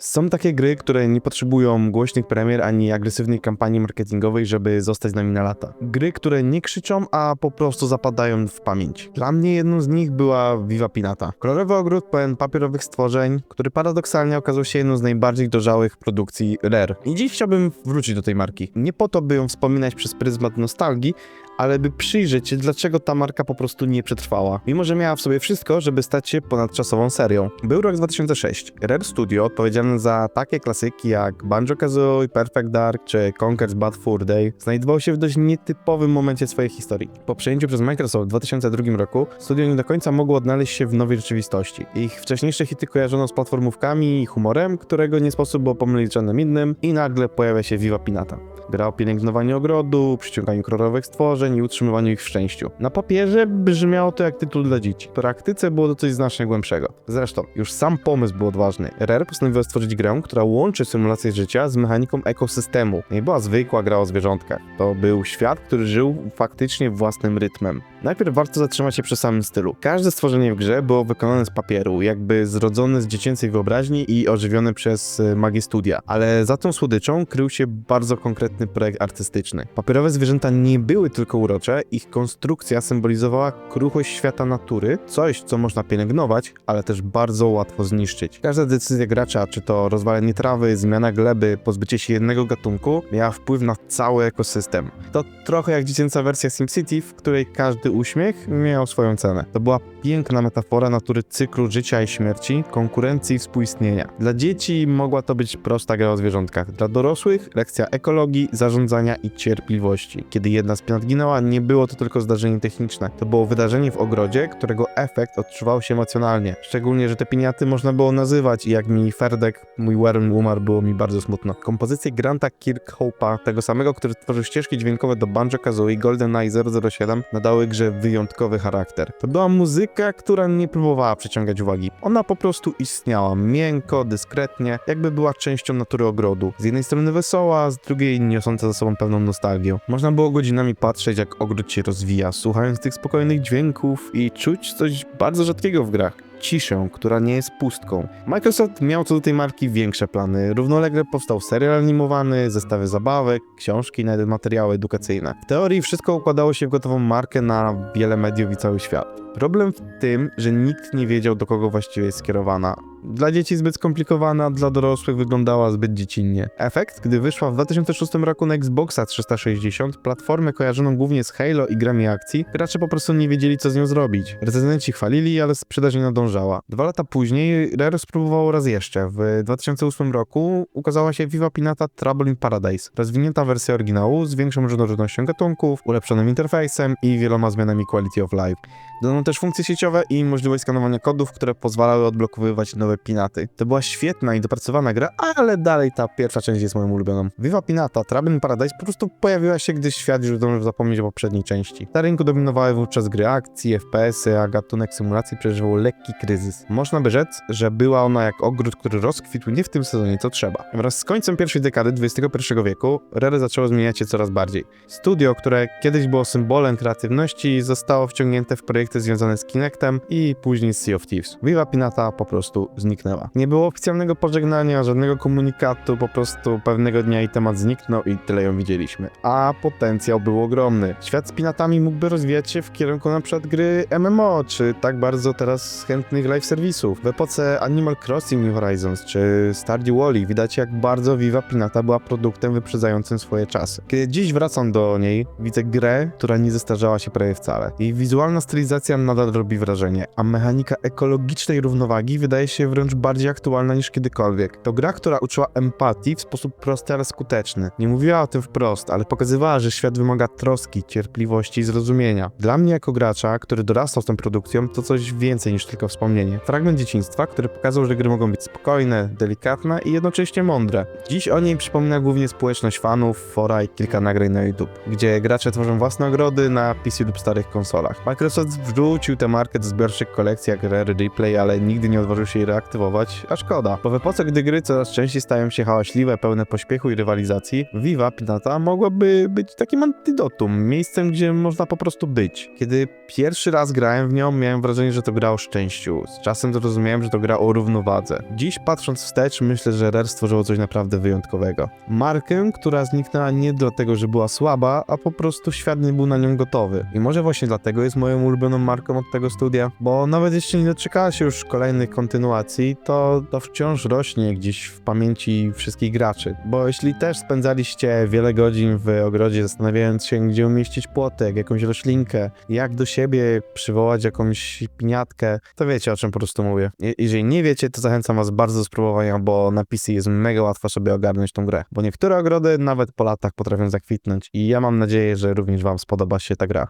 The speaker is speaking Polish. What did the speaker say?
Są takie gry, które nie potrzebują głośnych premier ani agresywnej kampanii marketingowej, żeby zostać z nami na lata. Gry, które nie krzyczą, a po prostu zapadają w pamięć. Dla mnie jedną z nich była Viva Pinata. Kolorowy ogród pełen papierowych stworzeń, który paradoksalnie okazał się jedną z najbardziej dojrzałych produkcji Rare. I dziś chciałbym wrócić do tej marki. Nie po to, by ją wspominać przez pryzmat nostalgii, ale by przyjrzeć się, dlaczego ta marka po prostu nie przetrwała. Mimo, że miała w sobie wszystko, żeby stać się ponadczasową serią. Był rok 2006. Rare Studio, odpowiedzialne za takie klasyki jak Banjo-Kazooie, Perfect Dark czy Conker's Bad Fur Day, znajdował się w dość nietypowym momencie swojej historii. Po przejęciu przez Microsoft w 2002 roku, studio nie do końca mogło odnaleźć się w nowej rzeczywistości. Ich wcześniejsze hity kojarzono z platformówkami i humorem, którego nie sposób było pomylić żadnym innym i nagle pojawia się Viva Pinata. Gra o pielęgnowaniu ogrodu, przyciąganiu kolorowych stworzeń i utrzymywaniu ich w szczęściu. Na papierze brzmiało to jak tytuł dla dzieci. W praktyce było to coś znacznie głębszego. Zresztą, już sam pomysł był odważny. Rare postanowiła stworzyć grę, która łączy symulację życia z mechaniką ekosystemu. Nie była zwykła gra o zwierzątkach. To był świat, który żył faktycznie własnym rytmem. Najpierw warto zatrzymać się przy samym stylu. Każde stworzenie w grze było wykonane z papieru, jakby zrodzone z dziecięcej wyobraźni i ożywione przez e, magię studia. Ale za tą słodyczą krył się bardzo konkretny projekt artystyczny. Papierowe zwierzęta nie były tylko urocze, ich konstrukcja symbolizowała kruchość świata natury, coś, co można pielęgnować, ale też bardzo łatwo zniszczyć. Każda decyzja gracza, czy to rozwalenie trawy, zmiana gleby, pozbycie się jednego gatunku, miała wpływ na cały ekosystem. To trochę jak dziecięca wersja SimCity, w której każdy uśmiech miał swoją cenę. To była piękna metafora natury cyklu życia i śmierci, konkurencji i współistnienia. Dla dzieci mogła to być prosta gra o zwierzątkach, dla dorosłych lekcja ekologii, zarządzania i cierpliwości. Kiedy jedna z pinat ginęła, nie było to tylko zdarzenie techniczne, to było wydarzenie w ogrodzie, którego efekt odczuwał się emocjonalnie. Szczególnie, że te piniaty można było nazywać i jak mi Ferdek, mój Warren umarł, było mi bardzo smutno. Kompozycje Granta Kirkhope'a, tego samego, który tworzył ścieżki dźwiękowe do Banjo-Kazooie i GoldenEye 007, nadały grze wyjątkowy charakter. To była muzyka, która nie próbowała przyciągać uwagi. Ona po prostu istniała miękko, dyskretnie, jakby była częścią natury ogrodu. Z jednej strony wesoła, z drugiej niosąca za sobą pewną nostalgię. Można było godzinami patrzeć, jak ogród się rozwija, słuchając tych spokojnych dźwięków i czuć coś bardzo rzadkiego w grach ciszę, która nie jest pustką. Microsoft miał co do tej marki większe plany. Równolegle powstał serial animowany, zestawy zabawek, książki, nawet materiały edukacyjne. W teorii wszystko układało się w gotową markę na wiele mediów i cały świat. Problem w tym, że nikt nie wiedział, do kogo właściwie jest skierowana. Dla dzieci zbyt skomplikowana, dla dorosłych wyglądała zbyt dziecinnie. Efekt, gdy wyszła w 2006 roku na Xboxa 360, platformę kojarzoną głównie z Halo i grami akcji, gracze po prostu nie wiedzieli, co z nią zrobić. Recenzenci chwalili, ale sprzedaż nie nadążała. Dwa lata później Rare spróbowało raz jeszcze. W 2008 roku ukazała się Viva Pinata Trouble in Paradise, rozwinięta wersja oryginału z większą różnorodnością gatunków, ulepszonym interfejsem i wieloma zmianami quality of life. Dodano też funkcje sieciowe i możliwość skanowania kodów, które pozwalały odblokowywać nowe pinaty. To była świetna i dopracowana gra, ale dalej ta pierwsza część jest moją ulubioną. Viva Pinata, Trouble in Paradise po prostu pojawiła się, gdy świat już zdążył zapomnieć o poprzedniej części. Na rynku dominowały wówczas gry akcji, FPS-y, a gatunek symulacji przeżywał lekki kryzys. Można by rzec, że była ona jak ogród, który rozkwitł nie w tym sezonie co trzeba. Wraz z końcem pierwszej dekady XXI wieku Rare zaczęło zmieniać się coraz bardziej. Studio, które kiedyś było symbolem kreatywności, zostało wciągnięte w projekty związane z Kinectem i później z Sea of Thieves. Viva Pinata po prostu zniknęła. Nie było oficjalnego pożegnania, żadnego komunikatu, po prostu pewnego dnia i temat zniknął i tyle ją widzieliśmy. A potencjał był ogromny. Świat z pinatami mógłby rozwijać się w kierunku przykład gry MMO, czy tak bardzo teraz chętnych live serwisów. W epoce Animal Crossing Horizons, czy Stardew Valley widać jak bardzo Viva Pinata była produktem wyprzedzającym swoje czasy. Kiedy dziś wracam do niej, widzę grę, która nie zestarzała się prawie wcale. Jej wizualna stylizacja nadal robi wrażenie, a mechanika ekologicznej równowagi wydaje się wręcz bardziej aktualna niż kiedykolwiek. To gra, która uczyła empatii w sposób prosty, ale skuteczny. Nie mówiła o tym wprost, ale pokazywała, że świat wymaga troski, cierpliwości i zrozumienia. Dla mnie jako gracza, który dorastał z tą produkcją, to coś więcej niż tylko wspomnienie. Fragment dzieciństwa, który pokazał, że gry mogą być spokojne, delikatne i jednocześnie mądre. Dziś o niej przypomina głównie społeczność fanów, fora i kilka nagrań na YouTube, gdzie gracze tworzą własne ogrody na PC lub starych konsolach. Microsoft wrzucił tę markę do zbiorczych kolekcji jak Rare Replay, ale nigdy nie odważył się jej reaktywować, a szkoda. W epoce, gdy gry coraz częściej stają się hałaśliwe, pełne pośpiechu i rywalizacji, Viva Pinata mogłaby być takim antidotum, miejscem, gdzie można po prostu być. Kiedy pierwszy raz grałem w nią, miałem wrażenie, że to gra o szczęściu. Z czasem zrozumiałem, że to gra o równowadze. Dziś patrząc wstecz, myślę, że Rare stworzyło coś naprawdę wyjątkowego. Markę, która zniknęła nie dlatego, że była słaba, a po prostu świat nie był na nią gotowy. I może właśnie dlatego jest moją ulubioną marką od tego studia, bo nawet jeśli nie doczekała się już kolejnych kontynuacji, to, to wciąż rośnie gdzieś w pamięci wszystkich graczy. Bo jeśli też spędzaliście wiele godzin w ogrodzie zastanawiając się, gdzie umieścić płotek, jakąś roślinkę, jak do siebie przywołać jakąś piniatkę, to wiecie o czym po prostu mówię. Je- Jeżeli nie wiecie, to zachęcam was bardzo do spróbowania, bo na PC jest mega łatwo sobie ogarnąć tą grę. Bo niektóre ogrody nawet po latach potrafią zakwitnąć i ja mam nadzieję, że również wam spodoba się ta gra.